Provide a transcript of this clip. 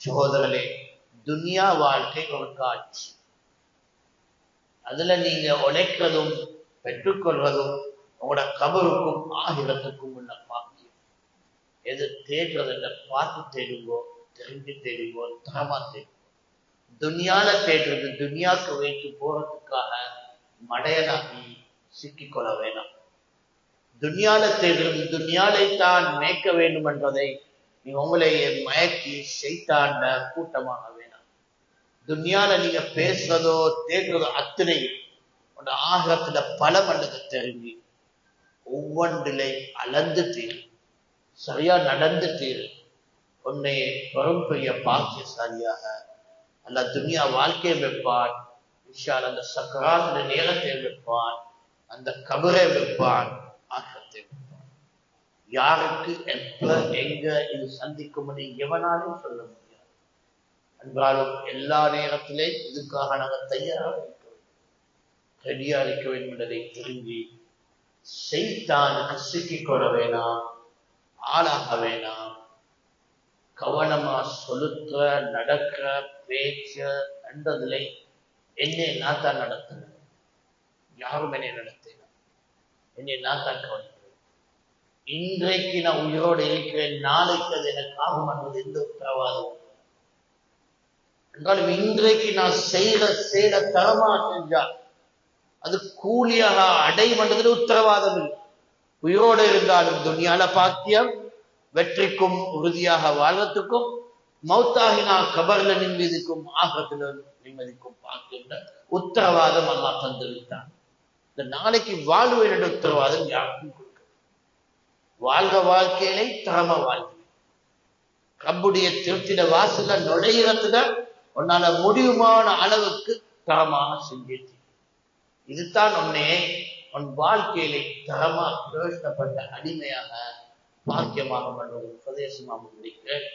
சகோதரர்களே துனியா வாழ்க்கை ஒரு காட்சி. அதுல நீங்க உழைக்கிறதும் பெற்றுக்கொள்வதும் உங்களோட கபருக்கும் ஆகிரத்துக்கும் உள்ள பாக்கியம். எது தேடுறதில்ல பார்த்து தேடுங்கோ தெரிஞ்சு தேடுங்கோ தரமா தேடுவோம் துன்யால தேடுறது துன்யாக்கு வைத்து போறதுக்காக மடையனாகி சிக்கிக்கொள்ள வேணாம். துன்யால தேடுறது துன்யாலை தான் மேய்க்க வேண்டும் என்றதை நீ உங்களை மயக்கி செய்தாண்ட கூட்டமாக வேணாம். துன்யால நீங்க பேசுறதோ தேடுறதோ அத்தனையும் உன் ஆகத்துல பலம் அல்லது தெரிஞ்சு ஒவ்வொன்றிலை அளந்து தீர் சரியா நடந்து தீர் உன்னை பெரிய பாக்கியசாலியாக அல்ல துனியா வாழ்க்கையை வைப்பான். விஷால் அந்த சக்கராசிர நேரத்தை வைப்பான். அந்த கபரை வைப்பான். யாருக்கு எப்ப எங்க இது சந்திக்கும்படி எவனாலும் சொல்ல முடியாது. என்றாலும் எல்லா நேரத்திலே இதுக்காக நாங்கள் தயாராக இருக்க வேண்டும் ரெடியா இருக்க வேண்டும் என்பதை தெரிஞ்சு செய்தானுக்கு சிக்கிக் கொள்ள வேணாம் ஆளாக வேணாம். கவனமா சொலுத்த நடக்கிற பேச்ச என்றதில்லை என்னை நான் தான் நடத்தினேன். யாரும் என்னை நடத்தின என்னை நான் தான் இன்றைக்கு நான் உயிரோடு இருக்கிறேன் நாளைக்கு அது எனக்கு ஆகும் என்பது எந்த உத்தரவாதம் என்றாலும் இன்றைக்கு நான் செய்த செய்த தரமா செஞ்சா அது கூலியாக அடைமன்றதில் உத்தரவாதம் இல்லை. உயிரோடு இருந்தாலும் துணியால பாக்கியம் வெற்றிக்கும் உறுதியாக வாழ்வதற்கும் மௌத்தாகினா கபர்ல நிம்மதிக்கும் ஆகத்துல நிம்மதிக்கும் பாக்கின்ற உத்தரவாதம் அல்லா தந்துவிட்டான். இந்த நாளைக்கு வாழ்வு என்ற உத்தரவாதம் யாருக்கும் வாழ்க வாழ்க்கையிலே தாம வாழ்க்கை. கம்புடைய திருத்திட வாசல நுழைகிறதுல உன்னால முடியுமான அளவுக்கு தரமாக செஞ்சிருச்சு இதுதான் உன்னே உன் வாழ்க்கையிலே தரமா பிரயோஜனப்பட்ட அடிமையாக பாக்கியமாக பண்ணுவது உபதேசமாக முடிக்கிறேன்